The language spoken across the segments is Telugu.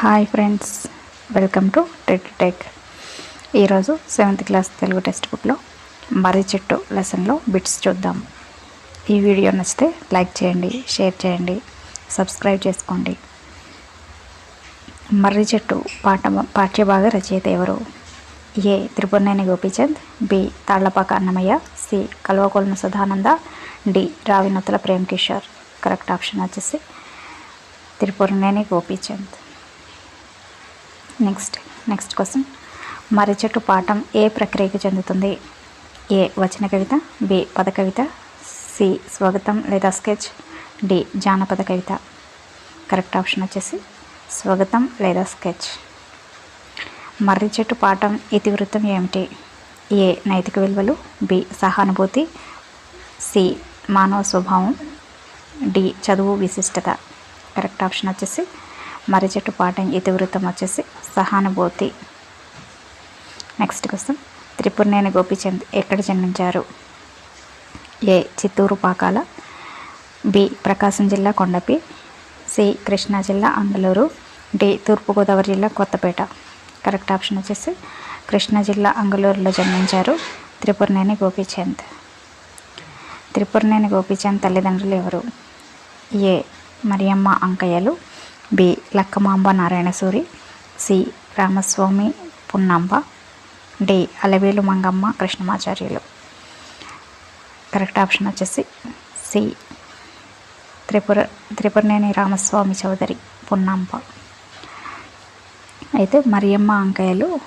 Hi friends welcome to TET tech ఈరోజు సెవెంత్ క్లాస్ తెలుగు టెక్స్ట్ బుక్లో మర్రి చెట్టు లెసన్లో బిట్స్ చూద్దాం. ఈ వీడియో నచ్చితే లైక్ చేయండి షేర్ చేయండి సబ్స్క్రైబ్ చేసుకోండి. మర్రి చెట్టు పాఠ పాఠ్యభాగ రచయిత ఎవరు? A. Tripuraneni Gopichand B. Tallapaka Annamayya C. Kalvakolanu Sadananda D. Ravinuthula Prem Kishore. Correct option వచ్చేసి Tripuraneni Gopichand. Next next question మర్రి చెట్టు పాఠం ఏ ప్రక్రియకు చెందుతుంది? ఏ వచన కవిత బి పద కవిత సి స్వాగతం లేదా స్కెచ్ డి జానపద కవిత. కరెక్ట్ ఆప్షన్ వచ్చేసి స్వాగతం లేదా స్కెచ్. మర్రి చెట్టు పాఠం ఇతివృత్తం ఏమిటి? ఏ నైతిక విలువలు బి సహానుభూతి సి మానవ స్వభావం డి చదువు విశిష్టత. కరెక్ట్ ఆప్షన్ వచ్చేసి మర్రిచెట్టు పాఠం ఇతివృత్తం వచ్చేసి సహానుభూతి. నెక్స్ట్ క్వశ్చన్ త్రిపురనేని గోపిచంద్ ఎక్కడ జన్మించారు? ఏ. చిత్తూరు పాకాల బి. ప్రకాశం జిల్లా కొండపి సి. కృష్ణా జిల్లా అంగళూరు డి. తూర్పుగోదావరి జిల్లా కొత్తపేట. కరెక్ట్ ఆప్షన్ వచ్చేసి కృష్ణా జిల్లా అంగళూరులో జన్మించారు త్రిపురనేని గోపీచంద్. త్రిపురనేని గోపీచంద్ తల్లిదండ్రులు ఎవరు? A. Mariyamma అంకయ్యలు B. Lakkamamba Narayanasuri C. Ramaswamy Punnamba D. Alivelu Mangamma Krishnamacharyulu. Correct option వచ్చేసి సి. త్రిపుర త్రిపురనేని రామస్వామి చౌదరి పున్నాంబ. అయితే మరియమ్మ అంకయ్యలు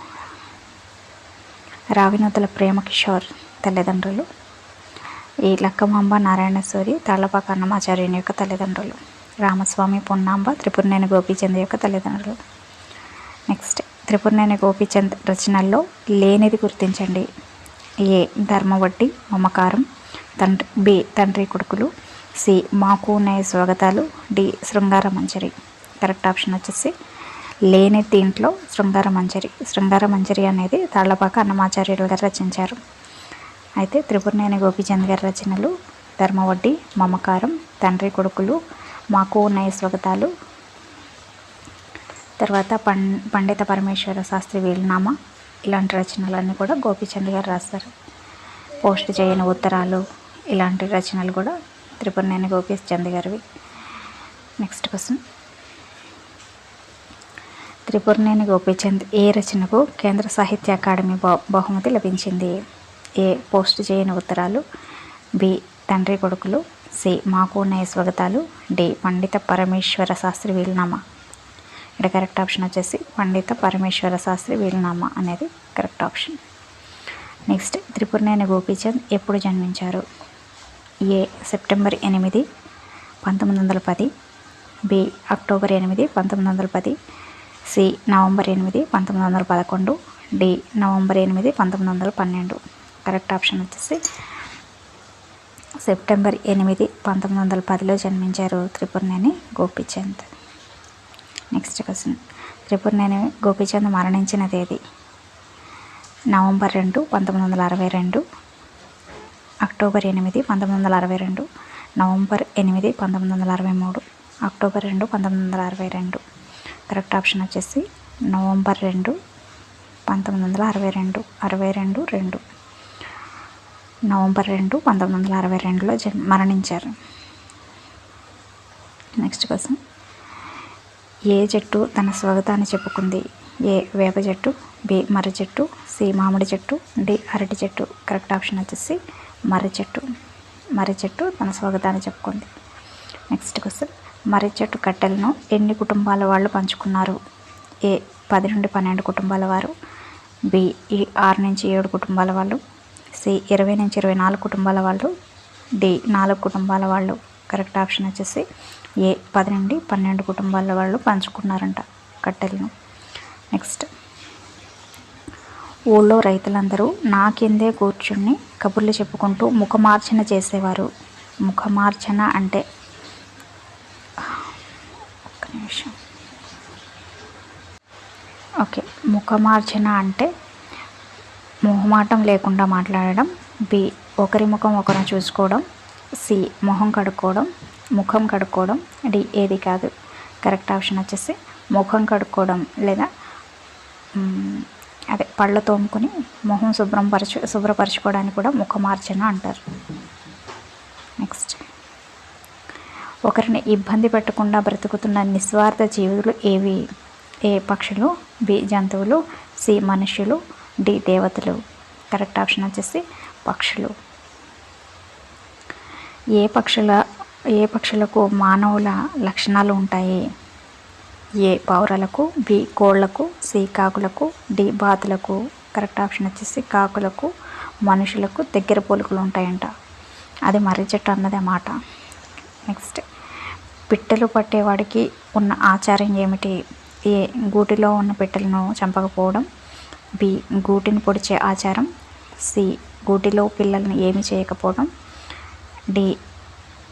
రావినూతల ప్రేమ కిషోర్ తల్లిదండ్రులు. ఈ లక్కమాంబ నారాయణసూరి తాళ్ళపాక అన్నమాచార్యుని యొక్క తల్లిదండ్రులు. రామస్వామి పొన్నాంబ త్రిపురనేని గోపీచంద్ యొక్క తల్లిదండ్రులు. నెక్స్ట్ త్రిపురనేని గోపీచంద్ రచనల్లో లేనిది గుర్తించండి. ఏ ధర్మవడ్డి మమకారం తండ్రి బి తండ్రి కొడుకులు సి మాకు నే స్వాగతాలు డి శృంగార మంజరి. కరెక్ట్ ఆప్షన్ వచ్చేసి లేని దీంట్లో శృంగార మంజరి. శృంగార మంజరి అనేది తాళ్ళపాక అన్నమాచార్యులు గారు రచించారు. అయితే త్రిపురనేని గోపీచంద్ గారి రచనలు ధర్మవడ్డి మమకారం తండ్రి కొడుకులు మాకు ఉన్నాయి స్వాగతాలు. తర్వాత పం పండిత పరమేశ్వర శాస్త్రి వీలునామా ఇలాంటి రచనలన్నీ కూడా గోపీచంద్ గారు రాస్తారు పోస్ట్ చేయని ఉత్తరాలు ఇలాంటి రచనలు కూడా త్రిపురనేని గోపీచంద్ గారివి. Next question. త్రిపురనేని గోపీచంద్ ఏ రచనకు కేంద్ర సాహిత్య అకాడమీ బహుమతి లభించింది? ఏ పోస్ట్ చేయని ఉత్తరాలు? బి తండ్రి కొడుకులు? సి మాకు స్వాగతాలు. డి. పండిత పరమేశ్వర శాస్త్రి వీలునామా. ఇక్కడ కరెక్ట్ ఆప్షన్ వచ్చేసి పండిత పరమేశ్వర శాస్త్రి వీలునామా అనేది correct option next Tripuraneni Gopichand ఎప్పుడు జన్మించారు? ఏ. సెప్టెంబర్ ఎనిమిది పంతొమ్మిది వందల పది. బి. అక్టోబర్ ఎనిమిది పంతొమ్మిది వందల పది. సి. నవంబర్ ఎనిమిది పంతొమ్మిది వందల పదకొండు. డి. నవంబర్ ఎనిమిది పంతొమ్మిది వందల పన్నెండు. కరెక్ట్ ఆప్షన్ వచ్చేసి సెప్టెంబర్ ఎనిమిది పంతొమ్మిది వందల పదిలో జన్మించారు త్రిపురనేని గోపీచంద్. నెక్స్ట్ క్వశ్చన్ త్రిపురనేని గోపీచంద్ మరణించిన తేదీ. నవంబర్ రెండు పంతొమ్మిది వందల అరవై రెండు. అక్టోబర్ ఎనిమిది పంతొమ్మిది వందల అరవై రెండు. నవంబర్ ఎనిమిది పంతొమ్మిది వందల అరవై మూడు. అక్టోబర్ రెండు పంతొమ్మిది వందల అరవై రెండు. కరెక్ట్ ఆప్షన్ వచ్చేసి నవంబర్ రెండు పంతొమ్మిది వందల అరవై రెండు. అరవై రెండు రెండు. నవంబర్ రెండు పంతొమ్మిది వందల అరవై రెండులో జన్ మరణించారు. నెక్స్ట్ క్వశ్చన్ ఏ చెట్టు తన స్వాగతాన్ని చెప్పుకుంది? ఏ వేప చెట్టు బి మర్రి చెట్టు సి మామిడి చెట్టు డి అరటి చెట్టు కరెక్ట్ ఆప్షన్ వచ్చేసి మర్రి చెట్టు మర్రి చెట్టు తన స్వాగతాన్ని చెప్పుకుంది. నెక్స్ట్ క్వశ్చన్ మర్రి చెట్టు కట్టెలను ఎన్ని కుటుంబాల వాళ్ళు పంచుకున్నారు? ఏ పది నుండి పన్నెండు కుటుంబాల వారు బి ఈ ఆరు నుంచి ఏడు కుటుంబాల వాళ్ళు సి ఇరవై నుంచి ఇరవై నాలుగు కుటుంబాల వాళ్ళు డి నాలుగు కుటుంబాల వాళ్ళు కరెక్ట్ ఆప్షన్ వచ్చేసి ఏ పది నుండి పన్నెండు కుటుంబాల వాళ్ళు పంచుకున్నారంట కట్టెలను. నెక్స్ట్ ఊళ్ళో రైతులందరూ నా కిందే కూర్చుని కబుర్లు చెప్పుకుంటూ ముఖమార్చన చేసేవారు. ముఖమార్చన అంటే ఒక్క నిమిషం. ఓకే ముఖమార్చన అంటే మొహమాటం లేకుండా మాట్లాడడం బి ఒకరి ముఖం ఒకరిని చూసుకోవడం సి మొహం కడుక్కోవడం ముఖం కడుక్కోవడం డి ఏది కాదు. కరెక్ట్ ఆప్షన్ వచ్చేసి ముఖం కడుక్కోవడం లేదా అదే పళ్ళు తోముకొని మొహం శుభ్రం పరచు శుభ్రపరచుకోవడానికి కూడా ముఖమార్జన అంటారు. నెక్స్ట్ ఒకరిని ఇబ్బంది పెట్టకుండా బ్రతుకుతున్న నిస్వార్థ జీవులు ఏవి? ఏ పక్షులు? బి జంతువులు. సి మనుషులు డి దేవతలు. కరెక్ట్ ఆప్షన్ వచ్చేసి పక్షులు. ఏ పక్షుల ఏ పక్షులకు మానవుల లక్షణాలు ఉంటాయి? ఏ పౌరాలకు బి కోళ్ళకు సి కాకులకు డి బాతులకు. కరెక్ట్ ఆప్షన్ వచ్చేసి కాకులకు మనుషులకు దగ్గర పోలుకలు ఉంటాయంట. అది మర్రి చెట్టు అన్నదే మాట. నెక్స్ట్ పిట్టలు పట్టేవాడికి ఉన్న ఆచారం ఏమిటి? ఏ గూటిలో ఉన్న పిట్టలను చంపకపోవడం బి గూటిని పొడిచే ఆచారం. సి గూటిలో పిల్లల్ని ఏమి చేయకపోవడం. డి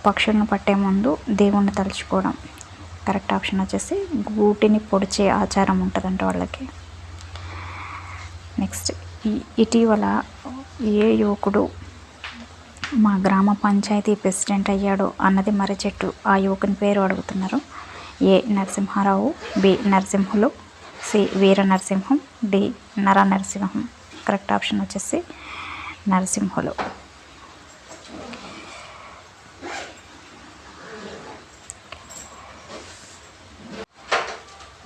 పక్షులను పట్టే ముందు దేవుణ్ణి తలుచుకోవడం. కరెక్ట్ ఆప్షన్ వచ్చేసి గూటిని పొడిచే ఆచారం ఉంటుందంట వాళ్ళకి. నెక్స్ట్ ఇటీవల ఏ యువకుడు మా గ్రామ పంచాయతీ ప్రెసిడెంట్ అయ్యాడు అన్నది మర్రి చెట్టు. ఆ యువకుని పేరు అడుగుతున్నారు. A Narasimharao B Narasimhulu C Veera Narasimham D Nara Narasimham. Correct option వచ్చేసి Narasimhulu.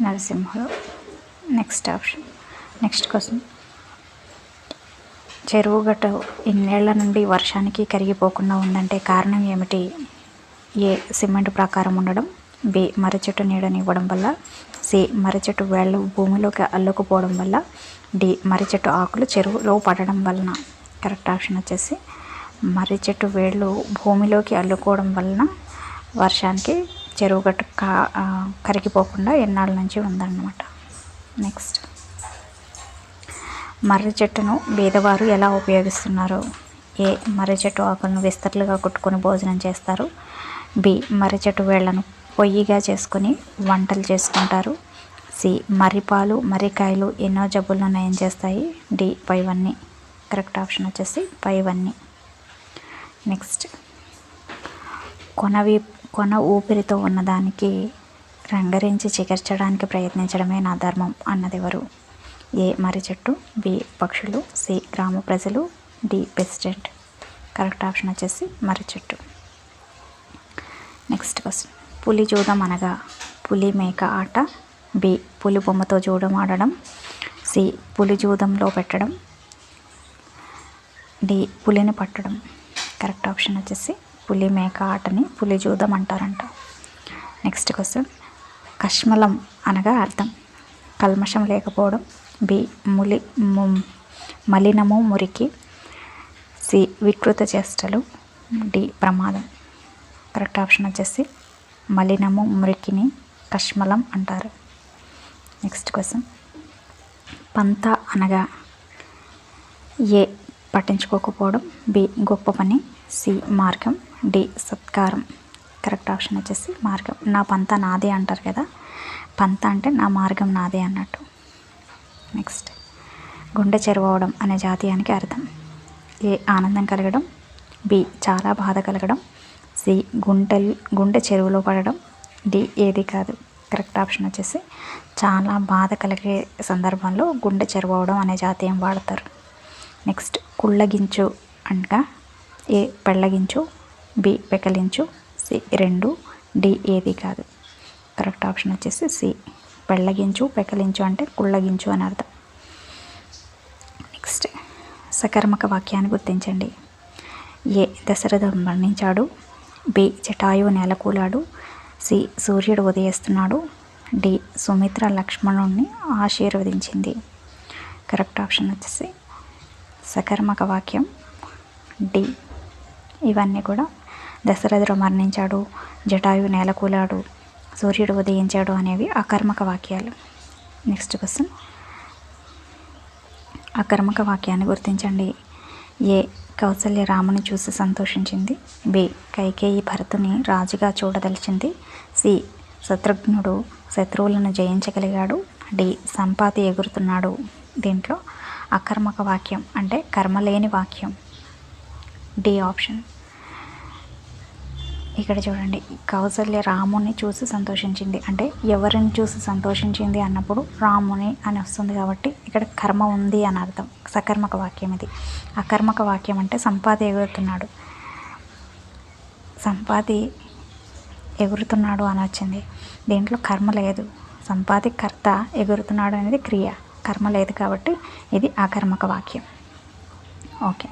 Narasimhulu. Next option next question చెరువు గట్టు ఇన్నేళ్ళ నుండి వర్షానికి కరిగిపోకుండా ఉందంటే కారణం ఏమిటి? ఏ. సిమెంట్ ప్రకారం ఉండడం. బి. మర్రి చెట్టు నీడని ఇవ్వడం వల్ల సి మర్రిచెట్టు వేళ్ళు భూమిలోకి అల్లుకుపోవడం వల్ల డి మర్రిచెట్టు ఆకులు చెరువులో పడడం వలన. కరెక్ట్ ఆప్షన్ వచ్చేసి మర్రి చెట్టు వేళ్ళు భూమిలోకి అల్లుకోవడం వలన వర్షానికి చెరువు గట్టు కా కరిగిపోకుండా ఎన్నాళ్ళ నుంచి ఉందన్నమాట. నెక్స్ట్. మర్రి చెట్టును బీదవారు ఎలా ఉపయోగిస్తున్నారు? ఏ మర్రి చెట్టు ఆకులను విస్తరలుగా కొట్టుకొని భోజనం చేస్తారు? బి మర్రి చెట్టు వేళ్ళను పొయ్యిగా చేసుకొని వంటలు చేసుకుంటారు. సి మర్రిపాలు మర్రికాయలు ఎన్నో జబ్బులను నయం చేస్తాయి. డి పైవన్నీ. కరెక్ట్ ఆప్షన్ వచ్చేసి పైవన్నీ. నెక్స్ట్. కొనవి కొన ఊపిరితో ఉన్నదానికి రంగరించి చికర్చడానికి ప్రయత్నించడమే నా ధర్మం అన్నది ఎవరు ఏ మర్రి చెట్టు. బి పక్షులు. సి గ్రామ ప్రజలు. D president. కరెక్ట్ ఆప్షన్ వచ్చేసి మర్రి చెట్టు. Next question. పులి జూదం అనగా పులి మేక ఆట బి పులి బొమ్మతో జూదం ఆడడం సి పులి జూదంలో పెట్టడం డి పులిని పట్టడం. కరెక్ట్ ఆప్షన్ వచ్చేసి పులి మేక ఆటని పులి జూదం అంటారంట. Next question. కష్మలం అనగా అర్థం. కల్మషం లేకపోవడం. బి ములి ము- మలినము మురికి. సి వికృత చేష్టలు. డి ప్రమాదం. కరెక్ట్ ఆప్షన్ వచ్చేసి మలినము మురికిని కష్మలం అంటారు. నెక్స్ట్ క్వశ్చన్ పంత అనగా ఏ పట్టించుకోకపోవడం బి గొప్ప పని సి మార్గం డి సత్కారం. కరెక్ట్ ఆప్షన్ వచ్చేసి మార్గం. నా పంత నాదే అంటారు కదా. పంత అంటే నా మార్గం నాదే అన్నట్టు. నెక్స్ట్ గుండె చెరువవడం అనే జాతీయానికి అర్థం. ఏ ఆనందం కలగడం బి చాలా బాధ కలగడం సి గుంటలు గుండె చెరువులో పడడం డి ఏది కాదు. కరెక్ట్ ఆప్షన్ వచ్చేసి చాలా బాధ కలిగే సందర్భంలో గుండె చెరువవడం అనే జాతీయం వాడతారు? నెక్స్ట్ కుళ్ళగించు అనగా ఏ పెళ్ళగించు బి పెకలించు సి రెండు డి ఏది కాదు. కరెక్ట్ ఆప్షన్ వచ్చేసి సి. పెళ్ళగించు పెకలించు అంటే కుళ్ళగించు అని అర్థం. నెక్స్ట్ సకర్మక వాక్యాన్ని గుర్తించండి. ఏ దశరథుడు మరణించాడు? బి జటాయు నేలకూలాడు. సి సూర్యుడు ఉదయిస్తున్నాడు. డి సుమిత్ర లక్ష్మణుణ్ణి ఆశీర్వదించింది. కరెక్ట్ ఆప్షన్ వచ్చేసి సకర్మక వాక్యం. డి ఇవన్నీ కూడా దశరథుడు మరణించాడు. జటాయు నేలకూలాడు. సూర్యుడు ఉదయించాడు అనేవి అకర్మక వాక్యాలు. Next question. అకర్మక వాక్యాన్ని గుర్తించండి. ఏ కౌసల్య రాముని చూసి సంతోషించింది. బి. కైకేయి భరతుని రాజుగా చూడదలిచింది. సి. శత్రుఘ్నుడు శత్రువులను జయించగలిగాడు. డి. సంపాతి ఎగురుతున్నాడు. దీంట్లో అకర్మక వాక్యం అంటే కర్మ లేని వాక్యం. డి. ఆప్షన్. ఇక్కడ చూడండి. కౌసల్య రాముని చూసి సంతోషించింది. అంటే ఎవరిని చూసి సంతోషించింది అన్నప్పుడు రాముని అని వస్తుంది కాబట్టి ఇక్కడ కర్మ ఉంది అని అర్థం. సకర్మక వాక్యం ఇది. అకర్మక వాక్యం అంటే సంపాది ఎగురుతున్నాడు. సంపాది ఎగురుతున్నాడు అని వచ్చింది. దీంట్లో కర్మ లేదు. సంపాది కర్త ఎగురుతున్నాడు అనేది క్రియ. కర్మ లేదు కాబట్టి ఇది అకర్మక వాక్యం. ఓకే.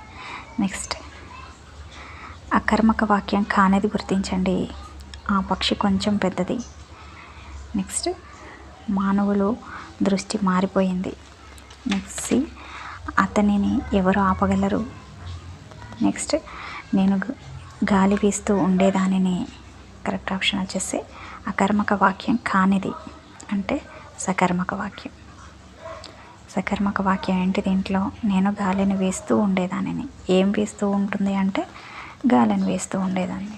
నెక్స్ట్. అకర్మక వాక్యం కానిది గుర్తించండి. ఆ పక్షి కొంచెం పెద్దది. నెక్స్ట్ మానవులు దృష్టి మారిపోయింది. నెక్స్ట్ అతనిని ఎవరు ఆపగలరు? నెక్స్ట్ నేను గాలి వీస్తూ ఉండేదానిని. కరెక్ట్ ఆప్షన్ వచ్చేసి అకర్మక వాక్యం కానిది. అంటే సకర్మక వాక్యం. సకర్మక వాక్యం ఏంటి దీంట్లో నేను గాలిని వేస్తూ ఉండేదానిని. ఏం వేస్తూ ఉంటుంది అంటే గాలిని వేస్తూ ఉండేదాన్ని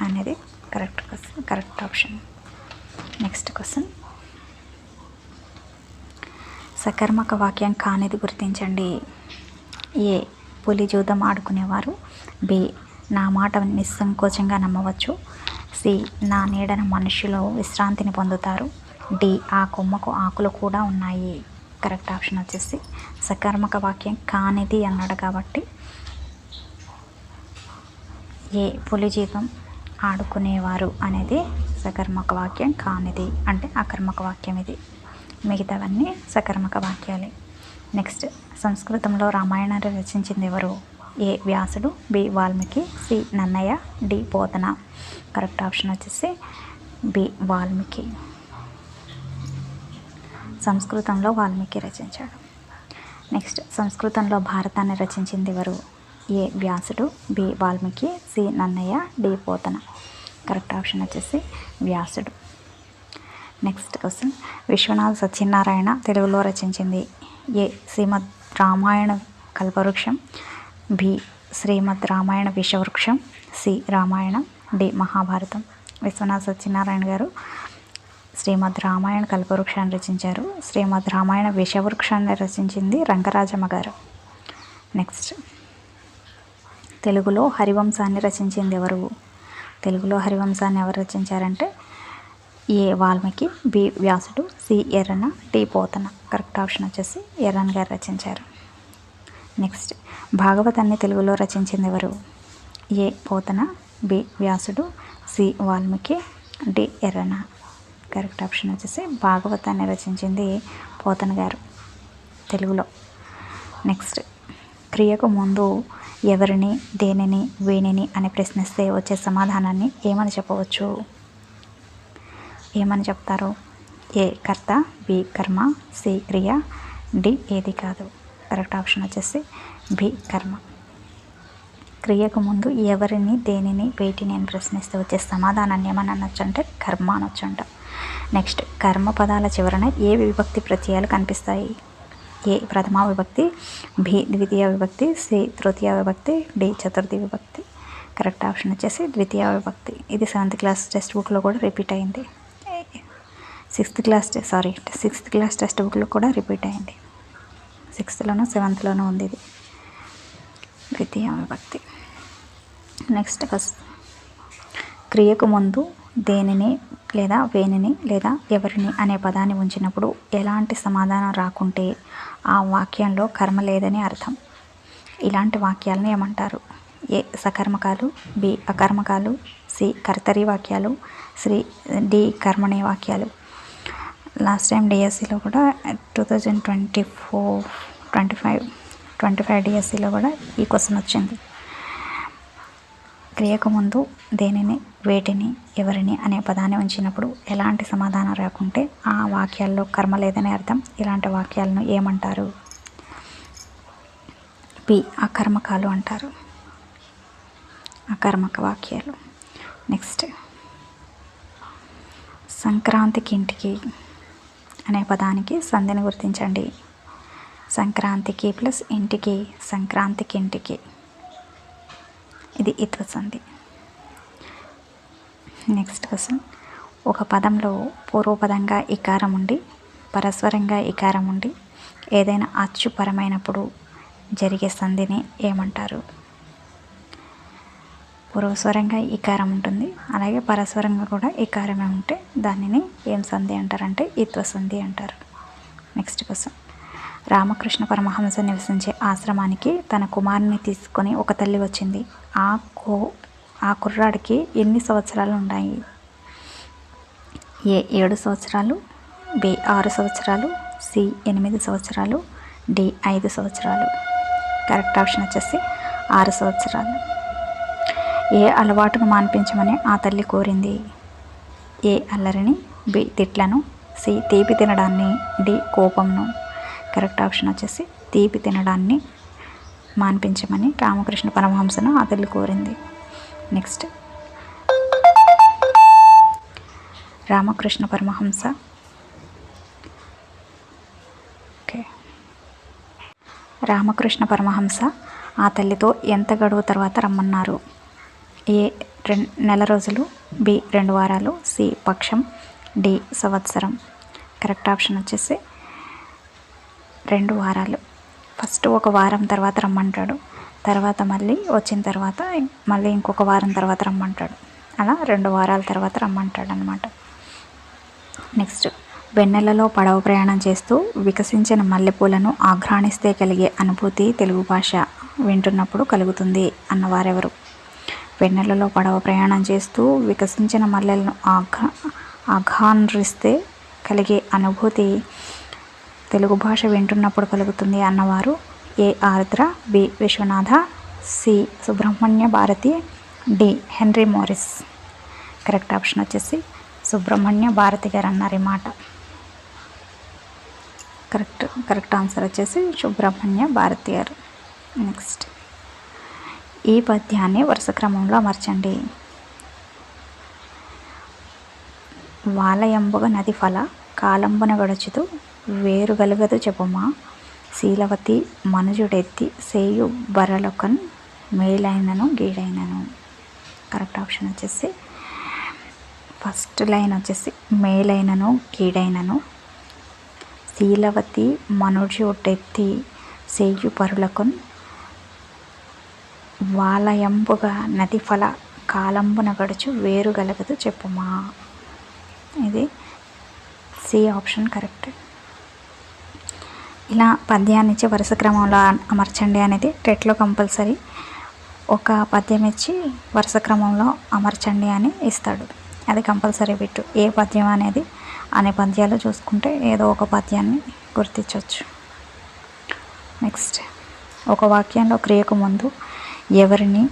అనేది correct question correct option. Next question. సకర్మక వాక్యం కానిది గుర్తించండి. ఏ పులి జూదం ఆడుకునేవారు. బి నా మాట నిస్సంకోచంగా నమ్మవచ్చు. సి నా నీడన మనుషులు విశ్రాంతిని పొందుతారు. డి ఆ కొమ్మకు ఆకులు కూడా ఉన్నాయి. కరెక్ట్ ఆప్షన్ వచ్చేసి సకర్మక వాక్యం కానిది అన్నాడు కాబట్టి ఏ పులిజీవం ఆడుకునేవారు అనేది సకర్మక వాక్యం కానిది అంటే అకర్మక వాక్యం ఇది. మిగతావన్నీ సకర్మక వాక్యాలే. నెక్స్ట్ సంస్కృతంలో రామాయణాన్ని రచించింది ఎవరు? A Vyasudu B Valmiki C Nannaya D Pothana correct option వచ్చేసి బి వాల్మీకి. సంస్కృతంలో వాల్మీకి రచించాడు. నెక్స్ట్ సంస్కృతంలో భారతాన్ని రచించింది ఎవరు? A Vyasudu B Valmiki C Nannaya D Pothana. Correct option వచ్చేసి వ్యాసుడు. Next question. విశ్వనాథ్ సత్యనారాయణ తెలుగులో రచించింది. A Srimad Ramayana Kalpavruksham B Srimad Ramayana Vishavruksham C Ramayanam D Mahabharatam. Viswanath Satyanarayana garu Srimad Ramayana కల్పవృక్షాన్ని రచించారు. శ్రీమద్ రామాయణ విషవృక్షాన్ని రచించింది రంగరాజమ్మ గారు. నెక్స్ట్. తెలుగులో హరివంశాన్ని రచించింది ఎవరు? తెలుగులో హరివంశాన్ని ఎవరు రచించారంటే A Valmiki B Vyasudu C Errana D Pothana. Correct option వచ్చేసి ఎర్రన్ గారు రచించారు. నెక్స్ట్ భాగవతాన్ని తెలుగులో రచించింది ఎవరు? A Pothana B Vyasudu C Valmiki D Errana. Correct option వచ్చేసి భాగవతాన్ని రచించింది పోతన గారు తెలుగులో. నెక్స్ట్ క్రియకు ముందు ఎవరిని దేనిని వీనిని అని ప్రశ్నిస్తే వచ్చే సమాధానాన్ని ఏమని చెప్పవచ్చు? ఏమని చెప్తారు? ఏ కర్త బి కర్మ సి క్రియ డి ఏది కాదు. కరెక్ట్ ఆప్షన్ వచ్చేసి బి కర్మ. క్రియకు ముందు ఎవరిని దేనిని వేటిని అని ప్రశ్నిస్తే వచ్చే సమాధానాన్ని ఏమని అనొచ్చు అంటే కర్మ అనొచ్చు అంట. నెక్స్ట్ కర్మ పదాల చివరన ఏ విభక్తి ప్రత్యయాలు కనిపిస్తాయి? ఏ ప్రథమ విభక్తి బి ద్వితీయ విభక్తి సి తృతీయ విభక్తి డి చతుర్థి విభక్తి. కరెక్ట్ ఆప్షన్ వచ్చేసి ద్వితీయ విభక్తి. ఇది సెవెంత్ క్లాస్ టెక్స్ట్ బుక్లో కూడా రిపీట్ అయింది. Sixth class sorry sixth class text బుక్లో కూడా రిపీట్ అయింది. సిక్స్త్లోనూ సెవెంత్లోనూ ఉంది ఇది. ద్వితీయ విభక్తి. నెక్స్ట్ ఫస్ట్ క్రియకు ముందు దేనిని లేదా వేనిని లేదా ఎవరిని అనే పదాన్ని ఉంచినప్పుడు ఎలాంటి సమాధానం రాకుంటే ఆ వాక్యంలో కర్మ లేదని అర్థం. ఇలాంటి వాక్యాలను ఏమంటారు? ఏ సకర్మకాలు బి అకర్మకాలు సి కర్తరి వాక్యాలు శ్రీ డి కర్మణి వాక్యాలు. లాస్ట్ టైం డిఎస్సిలో కూడా two thousand twenty four twenty five twenty five డిఎస్సిలో కూడా ఈ క్వశ్చన్ వచ్చింది. క్రియకు ముందు దేనిని వేటిని ఎవరిని అనే పదాన్ని ఉంచినప్పుడు ఎలాంటి సమాధానం రాకుంటే ఆ వాక్యాల్లో కర్మ లేదని అర్థం ఇలాంటి వాక్యాలను ఏమంటారు? పి అకర్మకాలు అంటారు. అకర్మక వాక్యాలు. నెక్స్ట్ సంక్రాంతికి ఇంటికి అనే పదానికి సంధిని గుర్తించండి. సంక్రాంతికి ప్లస్ ఇంటికి సంక్రాంతికి ఇంటికి. ఇది ఇత్వ సంధి. నెక్స్ట్ క్వశ్చన్ ఒక పదంలో పూర్వపదంగా ఇకారం ఉండి పరస్పరంగా ఇకారం ఉండి ఏదైనా అచ్చుపరమైనప్పుడు జరిగే సంధిని ఏమంటారు? పూర్వస్వరంగా ఇకారం ఉంటుంది. అలాగే పరస్వరంగా కూడా ఇకారమే ఉంటే దానిని ఏం సంధి అంటారంటే ఈత్వ సంధి అంటారు. నెక్స్ట్ క్వశ్చన్ రామకృష్ణ పరమహంస నివసించే ఆశ్రమానికి తన కుమారుని తీసుకొని ఒక తల్లి వచ్చింది. ఆ కో ఆ కుర్రాడికి ఎన్ని సంవత్సరాలు ఉన్నాయి? ఏ ఏడు సంవత్సరాలు బి ఆరు సంవత్సరాలు సి ఎనిమిది సంవత్సరాలు డి ఐదు సంవత్సరాలు. కరెక్ట్ ఆప్షన్ వచ్చేసి ఆరు సంవత్సరాలు. ఏ అలవాటును మాన్పించమని ఆ తల్లి కోరింది? ఏ అల్లరిని బి తిట్లను సి తీపి తినడాన్ని డి కోపంను. కరెక్ట్ ఆప్షన్ వచ్చేసి తీపి తినడాన్ని మాన్పించమని రామకృష్ణ పరమహంసను ఆ తల్లి కోరింది. నెక్స్ట్. రామకృష్ణ పరమహంస. ఓకే. రామకృష్ణ పరమహంస ఆ తల్లితో ఎంత గడువు తర్వాత రమ్మన్నారు? ఏ రెండు నెల రోజులు బి రెండు వారాలు సి పక్షం డి సంవత్సరం. కరెక్ట్ ఆప్షన్ వచ్చేసి రెండు వారాలు. ఫస్ట్ ఒక వారం తర్వాత రమ్మంటాడు. తర్వాత మళ్ళీ వచ్చిన తర్వాత మళ్ళీ ఇంకొక వారం తర్వాత రమ్మంటాడు. అలా రెండు వారాల తర్వాత రమ్మంటాడు అనమాట నెక్స్ట్ వెన్నెలలో పడవ ప్రయాణం చేస్తూ వికసించిన మల్లెపూలను ఆఘ్రాణిస్తే కలిగే అనుభూతి తెలుగు భాష వింటున్నప్పుడు కలుగుతుంది అన్నవారెవరు వెన్నెలలో పడవ ప్రయాణం చేస్తూ వికసించిన మల్లెలను ఆఘ్రా ఆఘ్రాణిస్తే కలిగే అనుభూతి తెలుగు భాష వింటున్నప్పుడు కలుగుతుంది అన్నవారు A Ardra B Viswanatha C Subramanya Bharathi D Henry Morris correct option వచ్చేసి సుబ్రహ్మణ్య భారతి గారు అన్నారు ఈ మాట కరెక్ట్ కరెక్ట్ ఆన్సర్ వచ్చేసి సుబ్రహ్మణ్య భారతి గారు నెక్స్ట్ ఈ పద్యాన్ని వరుస క్రమంలో అమర్చండి వాలయంబుగ నది ఫల కాలంబున గడుచుతూ వేరు గలుగదు చెప్పుమా శీలవతి మనుజుడెత్తి సేయు బరలొకన్ మేలైనను గీడైనను. కరెక్ట్ ఆప్షన్ వచ్చేసి ఫస్ట్ లైన్ వచ్చేసి మేలైనను గీడైనను. శీలవతి మనుజుడెత్తి సేయు పరులకున్ వాలయంబుగా నది ఫల కాలంబున గడుచు వేరు గలగదు చెప్పుమా. ఇది సి ఆప్షన్ కరెక్ట్. ఇలా పద్యాన్ని ఇచ్చి వరుస క్రమంలో అమర్చండి అనేది టెట్లో కంపల్సరీ. ఒక పద్యం ఇచ్చి వరుస క్రమంలో అమర్చండి అని ఇస్తాడు. అది కంపల్సరీ బిట్టు. ఏ పద్యం అనేది అనే పద్యాలు చూసుకుంటే ఏదో ఒక పద్యాన్ని గుర్తించవచ్చు నెక్స్ట్. ఒక వాక్యంలో క్రియకు ముందు ఎవరిని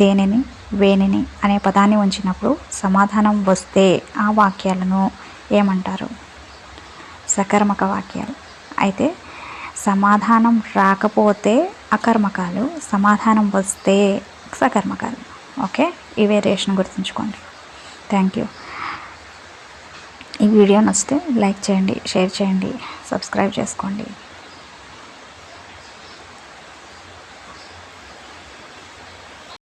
దేనిని వేనిని అనే పదాన్ని ఉంచినప్పుడు సమాధానం వస్తే ఆ వాక్యాలను ఏమంటారు? సకర్మక వాక్యాలు అయితే సమాధానం రాకపోతే అకర్మకాలు సమాధానం వస్తే సకర్మకాలు. ఓకే? ఈ వేరియేషన్ గుర్తుంచుకోండి. Thank you. ఈ వీడియో నచ్చితే లైక్ చేయండి షేర్ చేయండి సబ్స్క్రైబ్ చేసుకోండి.